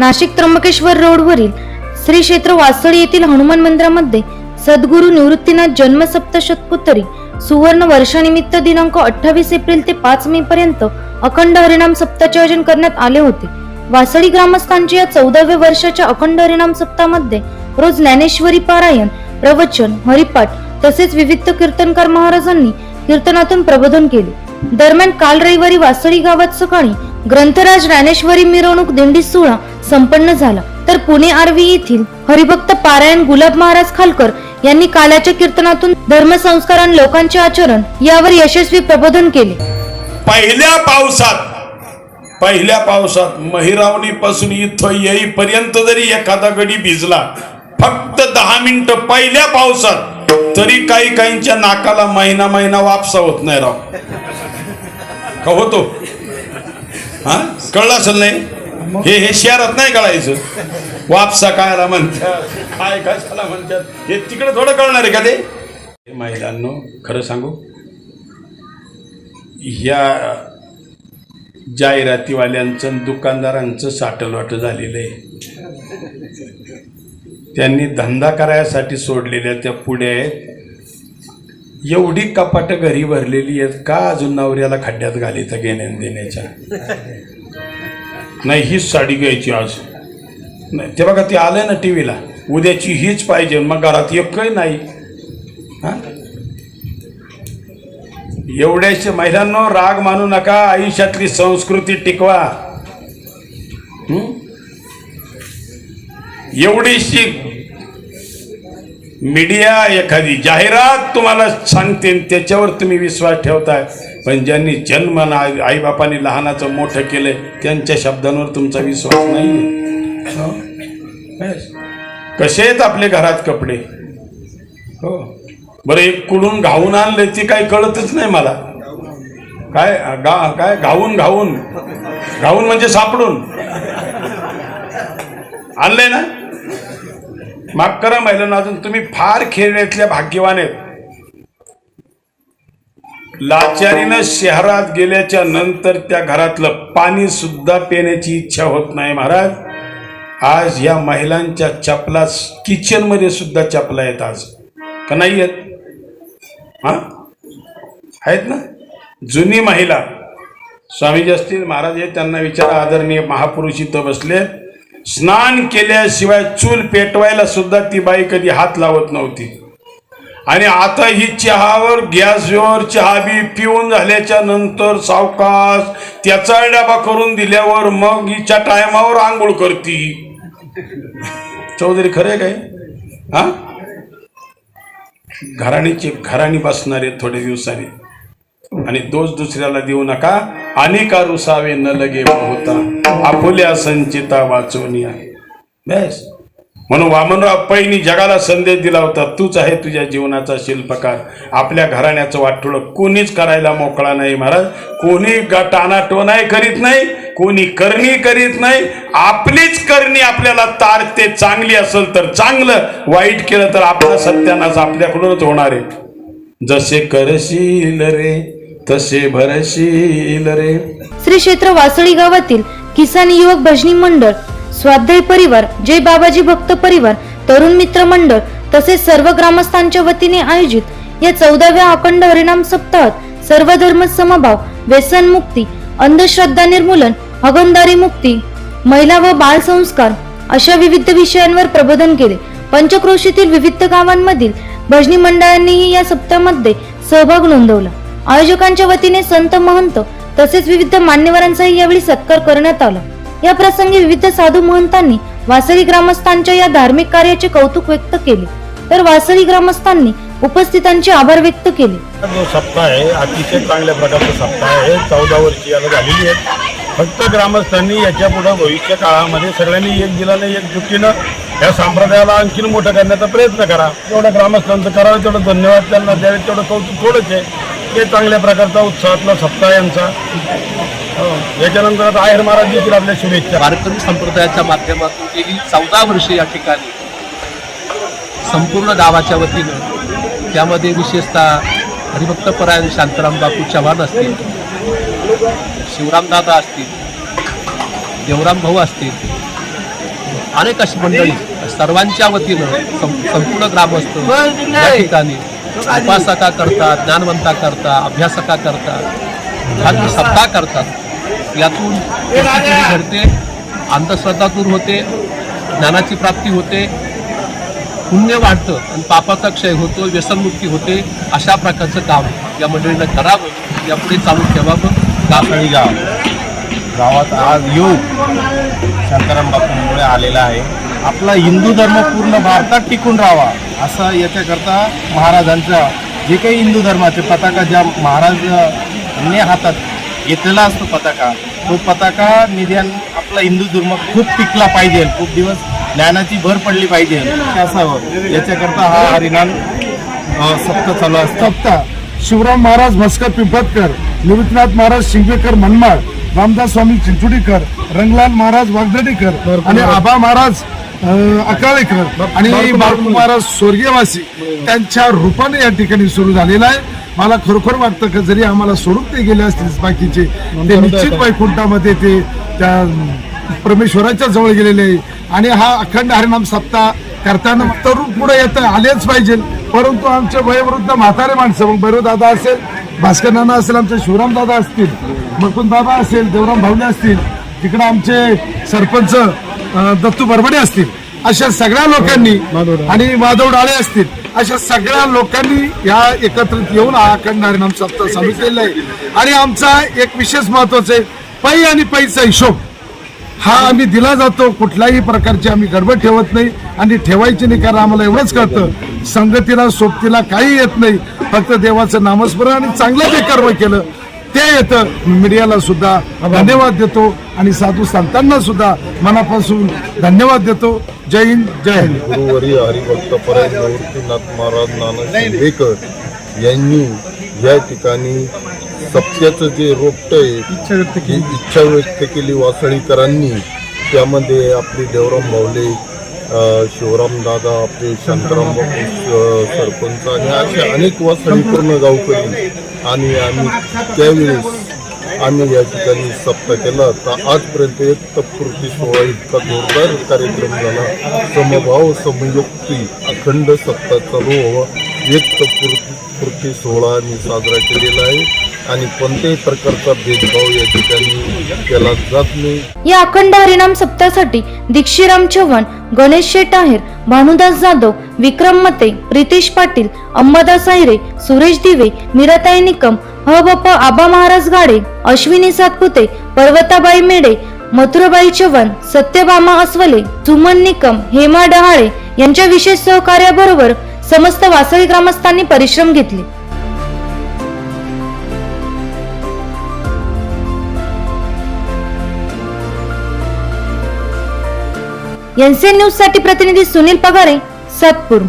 नाशिक त्र्यंबकेश्वर रोडवरील श्री क्षेत्र वासळी येथील हनुमान मंदिरामध्ये सद्गुरू निवृत्तीनाथ जन्म सुवर्ण वर्षानिमित्त दिनांक अठ्ठावीस एप्रिल ते पाच मे पर्यंत अखंड हरिणाम सप्ताहाचे आयोजन करण्यात आले होते. वासळी ग्रामस्थांच्या या चौदाव्या वर्षाच्या अखंड हरिणाम सप्ताहामध्ये रोज ज्ञानेश्वरी पारायण प्रवचन हरिपाठ तसेच विविध कीर्तनकार महाराजांनी कीर्तनातून प्रबोधन केले. दरम्यान काल रविवारी वासळी गावात सकाळी ग्रंथराज ज्ञानेश्वरी मिरवणूक दिंडी सोहळा संपन्न झाला. तर पुणे आरवी येथील हरिभक्त पारायण गुलाब महाराज खालकर यांनी काल्याच्या कीर्तनातून धर्मसंस्कार आणि लोकांचे आचरण यावर यशस्वी प्रबोधन केले. पहिल्या पावसात पहिल्या पावसात महिरावणी पासून इथं येईपर्यंत जरी एखादा गडी भिजला फक्त दहा मिनिटं पहिल्या पावसात तरी काही काहींच्या नाकाला महिना महिना वापसा होत नाही राव. का होतो? हा? कळलं असेल नाही? हे हे शहरात नाही कळायचं. वापसा कायला म्हणतात. काय कशाला म्हणतात? हे तिकडे थोडं कळणार आहे का ते? महिलांनो खरं सांगू? ह्या जाहिरातीवाल्यांचं दुकानदारांचं साठलवाट झालेलं आहे. त्यांनी धंदा करायसाठी सोडलेल्या त्या पुढे आहेत. एवढी कपाट घरी भरलेली आहेत का अजून नवऱ्याला खड्ड्यात घालीत घेण्या देण्याच्या नाही हीच साडी घ्यायची आज. नाही ते बघा ते आलंय ना टी व्हीला उद्याची हीच पाहिजे मग घरात एकही नाही. हां? एवढ्याशे महिलांनो राग मानू नका आयुष्यातली संस्कृती टिकवा. एवढीशी मीडिया एखादी जाहिरात तुम्हाला सांगते त्याच्यावर तुम्ही विश्वास ठेवताय. पण ज्यांनी जन्म आई आईबापांनी लहानाचं मोठं केलंय त्यांच्या शब्दांवर तुमचा विश्वास नाही हो? कसे आहेत आपले घरात कपडे? हो. बरं एक कुडून घाऊन आणले ती काही कळतच नाही मला. काय गा काय घाऊन घाऊन. घाऊन म्हणजे सापडून. आणलंय ना? माफ करा महिलांना अजून तुम्ही फार खेळण्यातल्या भाग्यवान आहेत. लाचारीनं शहरात गेल्याच्यानंतर त्या घरातलं पाणी सुद्धा पिण्याची इच्छा होत नाही महाराज. आज या महिलांच्या चपला किचनमध्ये सुद्धा चपला आहेत आज. का नाही आहेत? हां? आहेत ना? जुनी महिला. स्वामीजी असतील महाराज हे त्यांना विचारा आदरणीय महापुरुष इथं बसले स्नान केल्याशिवाय चूल पेटवायला सुद्धा ती बाई कधी हात लावत नव्हती. आणि आता ही चहावर गॅसवर चहा बी पिऊन झाल्याच्यानंतर सावकाश त्याचा डबा करून दिल्यावर मग हिच्या टायमावर आंघोळ करती. चौधरी खरे काय? हा? घराणीचे घराणी बसणारे थोडे दिवसांनी. आणि दोष दुसऱ्याला देऊ नका. अनेका रुसावे न लगे होता आपुल्या संचिता वाचवणी आहे. बस. म्हणून वामनराव पैनी जगाला संदेश दिला होता तूच आहे तुझ्या जीवनाचा शिल्पकार. आपल्या घराण्याचं वाटोळ कोणीच करायला मोकळा नाही महाराज. कोणी टानाटोनाय करीत नाही कोणी करणी करीत नाही. आपलीच करणी आपल्याला तारते चांगली असेल तर चांगलं वाईट केलं तर आपला सत्यानाश आपल्याकडूनच होणार आहे. जसे करशील रे तसे भरशील रे. श्री क्षेत्र वासळी गावातील किसान युवक भजनी मंडळ स्वाध्याय परिवार जय बाबाजी भक्त परिवार तरुण मित्र मंडळ तसेच सर्व ग्रामस्थांच्या वतीने आयोजित या चौदाव्या अखंड हरिणाम सप्ताहात सर्व धर्म समभाव व्यसन मुक्ती अंधश्रद्धा निर्मूलन हगनदारी मुक्ती महिला व बाल संस्कार अशा विविध विषयांवर प्रबोधन केले. पंचक्रोशीतील विविध गावांमधील भजनी मंडळांनीही या सप्ताहामध्ये सहभाग नोंदवला. आयोजकांच्या वतीने संत महंत तसेच विविध मान्यवरांचाही यावेळी सत्कार करण्यात आला. या प्रसंगी विविध साधू महंतांनी वासरी ग्रामस्थांच्या या धार्मिक कार्याचे कौतुक व्यक्त केले. तर वासरी ग्रामस्थांनी उपस्थितांचे आभार व्यक्त केले. जो सप्ताह आहे अतिशय चांगल्या प्रकारचा सप्ताह आहे. चौदा वर्षी याला झालेली आहे. फक्त ग्रामस्थांनी याच्यापुढे भविष्य काळामध्ये सगळ्यांनी एक दिलाने एक जुटीनं या संप्रदायाला आणखीन मोठं करण्याचा प्रयत्न करा. जेवढं ग्रामस्थांचं करावं तेवढं धन्यवाद त्यांना द्यावे तेवढं कौतुक थोडंच आहे. ते चांगल्या प्रकारचा उत्साहातला सप्ताह यांचा हो. याच्यानंतर आता आहेर महाराज देखील आपल्या शुभेच्छा वारकरी संप्रदायाच्या माध्यमातून गेली चौदा वर्षे या ठिकाणी संपूर्ण गावाच्या वतीनं त्यामध्ये विशेषतः हरिभक्तपरायण शांताराम बापू चव्हाण असतील शिवरामदादा असतील देवराम भाऊ असतील अनेक अशी मंडळी सर्वांच्या वतीनं सं- संपूर्ण ग्रामस्थ या ठिकाणी उपासका करतात ज्ञानवंता करता अभ्यासका करतात सत्ता करतात. यातून घडते अंधश्रद्धा दूर होते ज्ञानाची प्राप्ती होते पुण्य वाढतं आणि पापाचा क्षय होतो व्यसनमुक्ती होते अशा प्रकारचं काम या मंडळीनं करावं यापुढे चालू ठेवावं कासळी गाव. गावात आज योग शांताराम बापूंमुळे आलेला आहे. आपला हिंदू धर्म पूर्ण भारतात टिकून राहावा. असं याच्याकरता महाराजांचा जे काही हिंदू धर्माचे पताका ज्या महाराजांनी हातात घेतलेला असतो पताका तो पताका निध्यान आपला हिंदू धर्म खूप टिकला पाहिजे खूप दिवस ज्ञानाची भर पडली पाहिजे असावं. याच्याकरता हा हरिनाम अ, सप्ताह चालू असतो. सप्ताह शिवराम महाराज भस्कर पिंपतकर निवृत्तनाथ महाराज शिंगेकर मनमाड रामदास स्वामी चिंचुडीकर रंगलाल महाराज वागदडीकर आणि आबा महाराज अकाळेकर आणि महाराज स्वर्गीयवासी. त्यांच्या रूपाने या ठिकाणी सुरू झालेला आहे. मला खरोखर वाटतं की जरी आम्हाला सोडून ते गेले असतील बाकीचे ते निश्चित वैकुंठामध्ये ते त्या परमेश्वराच्या जवळ गेलेले आहे. आणि हा अखंड हरिनाम सप्ताह करताना तरुण पुढे येत आलेच पाहिजे. परंतु आमचे वयोवृद्ध म्हातारे माणसं मग भैरव दादा असेल भास्कर नाना असेल आमचे शिवराम दादा असतील मकुंद बाबा असेल देवराम भावले असतील तिकडे आमचे सरपंच दत्तू बरबडे असतील. अशा सगळ्या लोकांनी आणि माधव डाळे असतील. अशा सगळ्या लोकांनी या एकत्रित येऊन हा अखंड हरिनाम सप्ताह चालू केलेला आहे आणि आमचा एक विशेष महत्त्वाचा आहे पै आणि पैचा हिशोब. हा आम्ही दिला जातो कुठल्याही प्रकारची आम्ही गडबड ठेवत नाही. आणि ठेवायची नाही कारण आम्हाला एवढंच कळतं संगतीला सोबतीला काही येत नाही. फक्त देवाचं नामस्मरण आणि चांगलं जे कर्म केलं. येतं मीडियाला सुद्धा धन्यवाद देतो आणि साधू संतांना सुद्धा मनापासून धन्यवाद देतो. जय हिंद जय हिंद. गुरुवारी हरिभक्त परम निवृत्तीनाथ महाराज नाना शिंदेकर यांनी या ठिकाणी सत्याचं जे रोपट आहे इच्छा व्यक्त केली. वासळीकरांनी. त्यामध्ये आपले देवराम माऊले शिवरामदादा शिवराम दादा आपले शांताराम बापू सरपंच आणि असे अनेक वा पूर्ण गावकरी. आणि आम्ही त्यावेळेस आम्ही या ठिकाणी सप्ताह केला. तर आजपर्यंत एक तत्पूर्ती सोहळा इतका जोरदार कार्यक्रम झाला. समभाव समयुक्ती अखंड सत्ता चालू व्हावा. एक तत्पूर्ती सोहळा आम्ही साजरा केलेला आहे. आणि कोणत्याही प्रकारचा भेदभाव या ठिकाणी केला जात नाही. या अखंड हरिनाम सप्तासाठी दीक्षिराम चव्हाण गणेश शेट आहेर भानुदास जाधव विक्रम मते प्रितेश पाटील अंबादास आहिरे सुरेश दिवे मीराताई निकम ह बाप्पा आबा महाराज गाडे अश्विनी सातपुते पर्वताबाई मेडे मथुराबाई चव्हाण सत्यभामा अस्वले सुमन निकम हेमा डहाळे यांच्या विशेष सहकार्याबरोबर समस्त वासळी ग्रामस्थांनी परिश्रम घेतले. एनसीएन न्यूजसाठी प्रतिनिधी सुनील पगारे सातपूर.